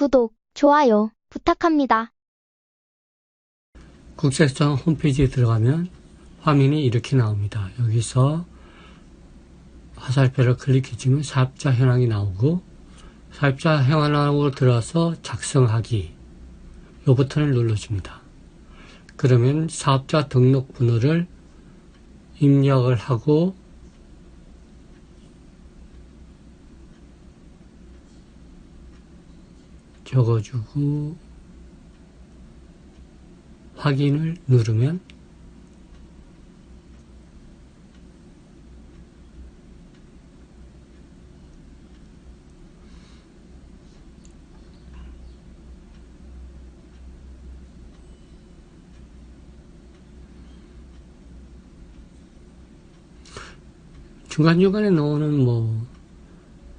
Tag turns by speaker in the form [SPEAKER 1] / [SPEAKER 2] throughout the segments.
[SPEAKER 1] 구독, 좋아요 부탁합니다.
[SPEAKER 2] 국세청 홈페이지에 들어가면 화면이 이렇게 나옵니다. 여기서 화살표를 클릭해 주면 사업자 현황이 나오고 사업자 현황으로 들어와서 작성하기 요 버튼을 눌러줍니다. 그러면 사업자 등록 번호를 입력을 하고 적어주고 확인을 누르면 중간중간에 나오는 뭐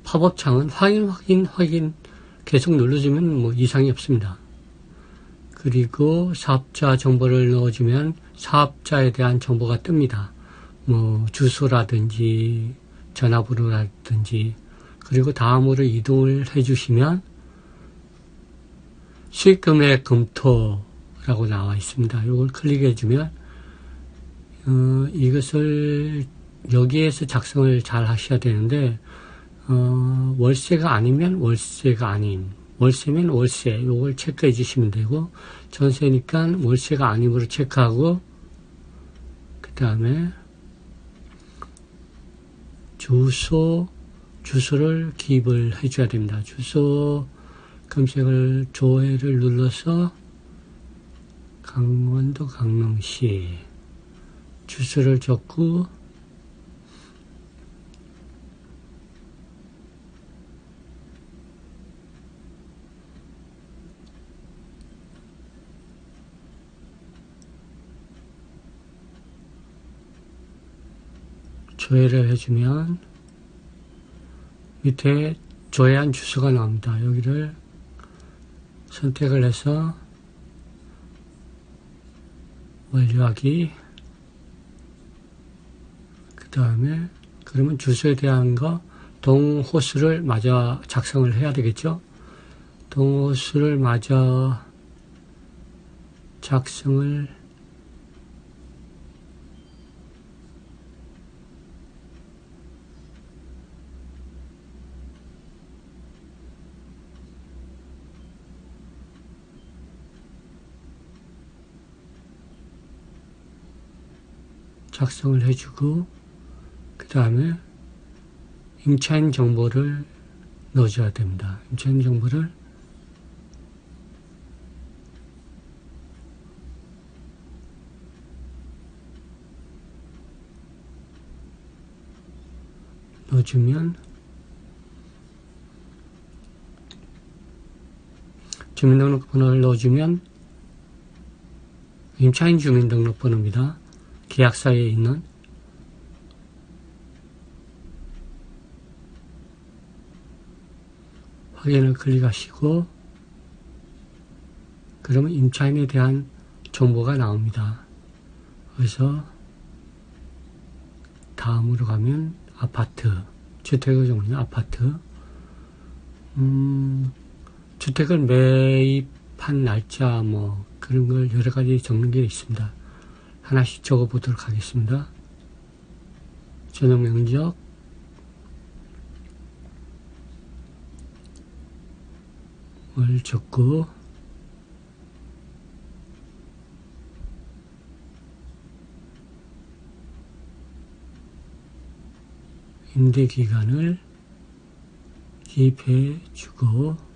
[SPEAKER 2] 팝업창은 확인 확인 확인 계속 눌러주면 뭐 이상이 없습니다. 그리고 사업자 정보를 넣어주면 사업자에 대한 정보가 뜹니다. 뭐 주소라든지 전화번호라든지 그리고 다음으로 이동을 해주시면 수익금액 검토라고 나와 있습니다. 이걸 클릭해주면 어, 이것을 여기에서 작성을 잘 하셔야 되는데 어, 월세가 아니면 월세가 아닌 월세면 월세 요걸 체크해 주시면 되고 전세니까 월세가 아님으로 체크하고 그 다음에 주소 주소를 기입을 해줘야 됩니다. 주소 검색을 조회를 눌러서 강원도 강릉시 주소를 적고 조회를 해주면 밑에 조회한 주소가 나옵니다. 여기를 선택을 해서 완료하기 그 다음에 그러면 주소에 대한 거 동호수를 마저 작성을 해야 되겠죠. 동호수를 마저 작성을 작성을 해주고 그 다음에 임차인 정보를 넣어줘야 됩니다. 임차인 정보를 넣어주면 주민등록번호를 넣어주면 임차인 주민등록번호입니다. 계약서에 있는 확인을 클릭하시고 그러면 임차인에 대한 정보가 나옵니다. 그래서 다음으로 가면 아파트 주택의 종류는 아파트 음, 주택을 매입한 날짜 뭐 그런 걸 여러 가지 적는 게 있습니다. 하나씩 적어 보도록 하겠습니다. 전용 면적 을 적고 임대 기간을 기입해 주고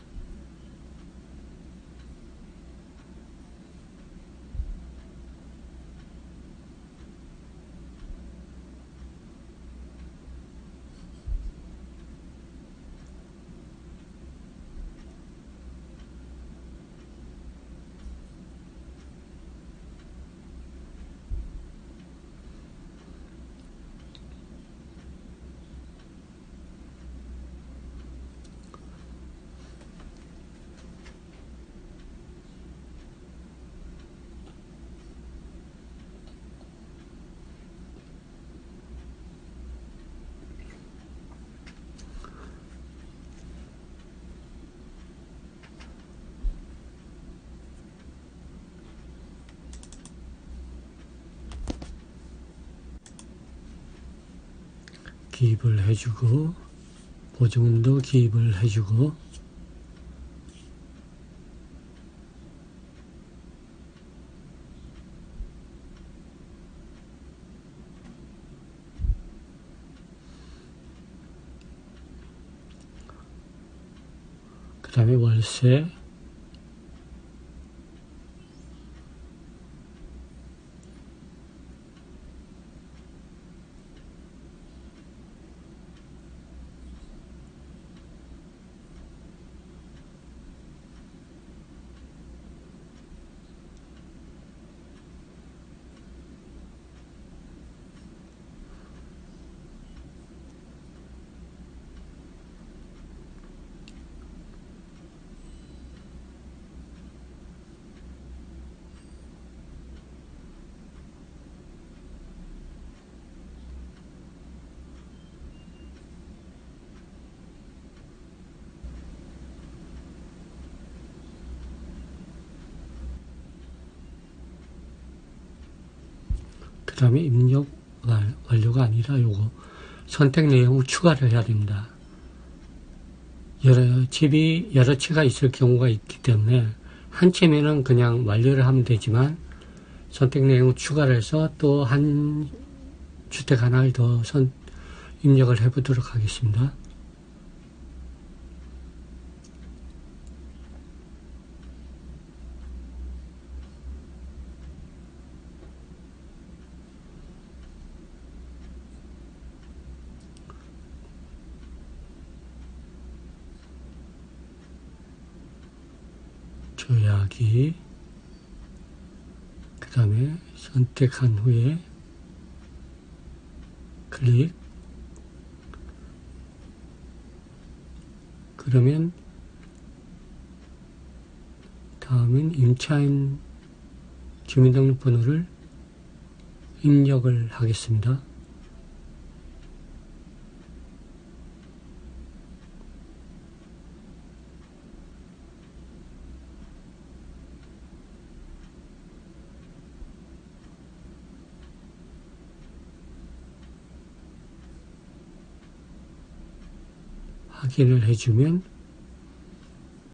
[SPEAKER 2] 기입을 해주고 보증금도 기입을 해주고 그 다음에 월세 그 다음에 입력 완- 완료가 아니라 요거 선택 내용 추가를 해야 됩니다. 여러 집이 여러 채가 있을 경우가 있기 때문에 한 채면은 그냥 완료를 하면 되지만 선택 내용 추가를 해서 또 한 주택 하나를 더 선, 입력을 해 보도록 하겠습니다. 조약이 그 다음에 선택한 후에 클릭 그러면 다음은 임차인 주민등록번호를 입력을 하겠습니다. 확인을 해주면